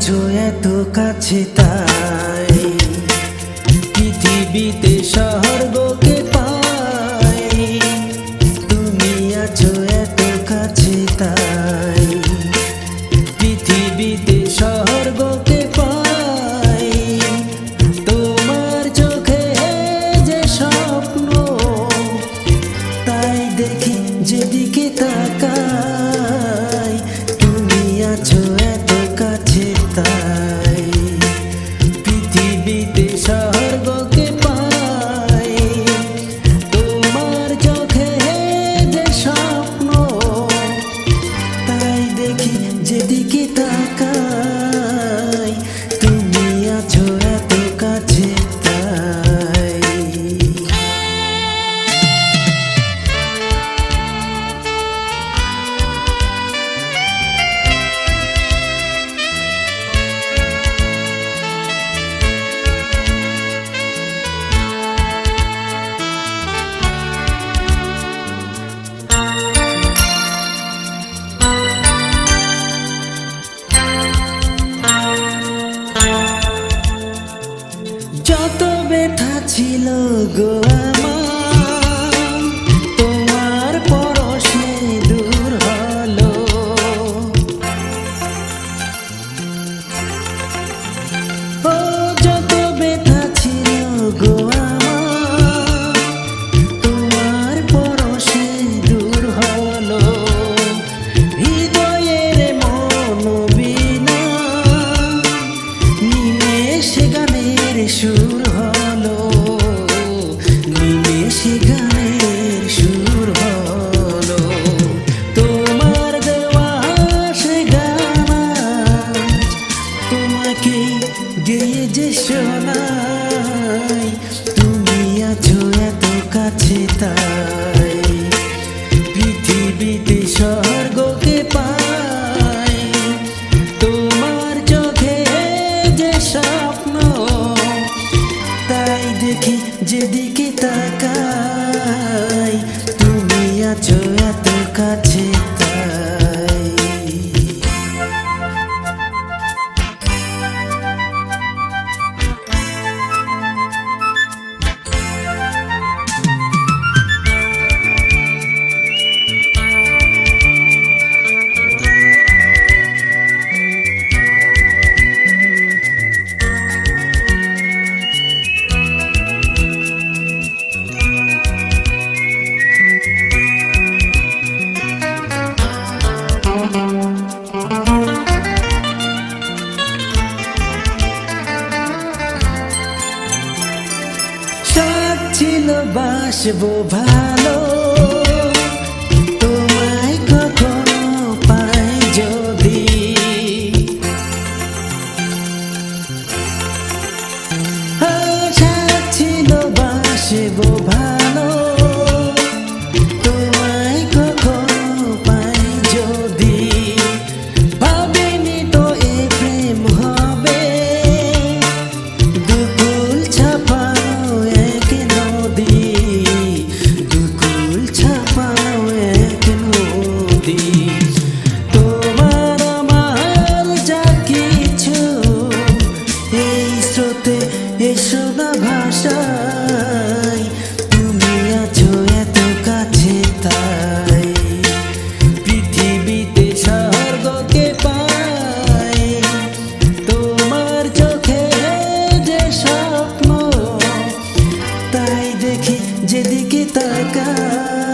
আছো এত কাছে তাই। পৃথিবীতে শহর পাই পৃথিবীতে স্বর্গকে পাই। তোমার চোখে স্বপ্ন তাই দেখি যেদিকে তাকাই। 起了歌。তোমাকে গেয়ে যে শোনাই তুমি আছো এত কাছে তাই। পৃথিবীতে স্বর্গকে পাই, তোমার চোখে যে স্বপ্ন, তাই দেখি যেদিকে তাকাই, তুমি আছো এত কাছে তাই। বাসবো ভালো স্রোতে এসো না ভাষায়। তুমি আছো এত কাছে তাই। পৃথিবীতে স্বর্গকে পায় তোমার চোখে যে স্বপ্ন, তাই দেখি যেদিকে তাকায়